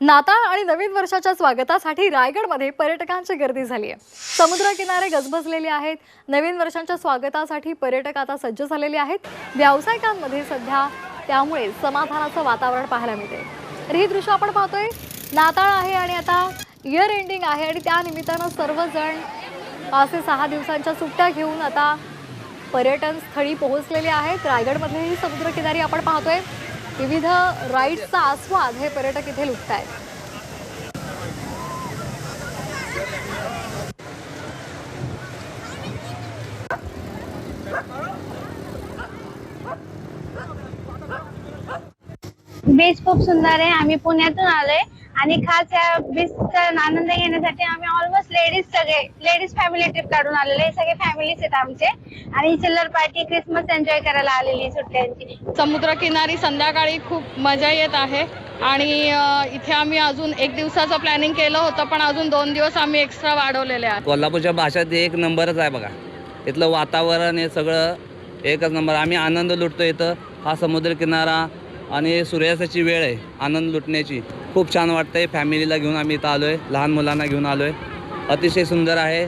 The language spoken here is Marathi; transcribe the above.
नाताळ आणि नवीन वर्षाच्या स्वागतासाठी रायगडमध्ये पर्यटकांची गर्दी झाली आहे समुद्रकिनारे गजबजलेले आहेत. नवीन वर्षांच्या स्वागतासाठी पर्यटक आता सज्ज झालेले आहेत. व्यावसायिकांमध्ये सध्या त्यामुळे समाधानाचं वातावरण पाहायला मिळते तर ही दृश्य आपण पाहतोय. नाताळ आहे आणि आता इयर एंडिंग आहे आणि त्या निमित्तानं सर्वजण पाच ते सहा दिवसांच्या सुट्ट्या घेऊन आता पर्यटन स्थळी पोहोचलेले आहेत. रायगडमधलेही समुद्रकिनारी आपण पाहतोय. विविध राईड्सचा आस्वाद हे पर्यटक इथे लुटत आहेत बीच खूप सुंदर आहे. आम्ही पुण्यातून आलोय. आणि खास या बीचचा आनंद घेण्यासाठी आम्ही ऑलमोस्ट लेडीज सगळे लेडीज फॅमिली ट्रिप काढून आलेले आहे. सगळे फॅमिलीज आहेत आमचे. आणि चिल्लर पार्टी क्रिसमस एन्जॉय करायला आलेली सुट्ट्यांची. समुद्रकिनारी संध्याकाळी खूप मजा येत आहे. आणि इथे आम्ही अजून एक दिवसाचं प्लॅनिंग केलं होतं पण अजून दोन दिवस आम्ही एक्स्ट्रा वाढवलेले आहेत. कोल्हापूरच्या भाषेत एक नंबरच आहे बघा. इथलं वातावरण हे सगळं एकच नंबर. आम्ही आनंद लुटतो इथं. हा समुद्रकिनारा आणि सूर्यास्ताची वेळ आहे आनंद लुटण्याची. खूप छान वाटतंय. फॅमिलीला घेऊन आम्ही इथं आलो आहे लहान मुलांना घेऊन आलो आहे अतिशय सुंदर आहे.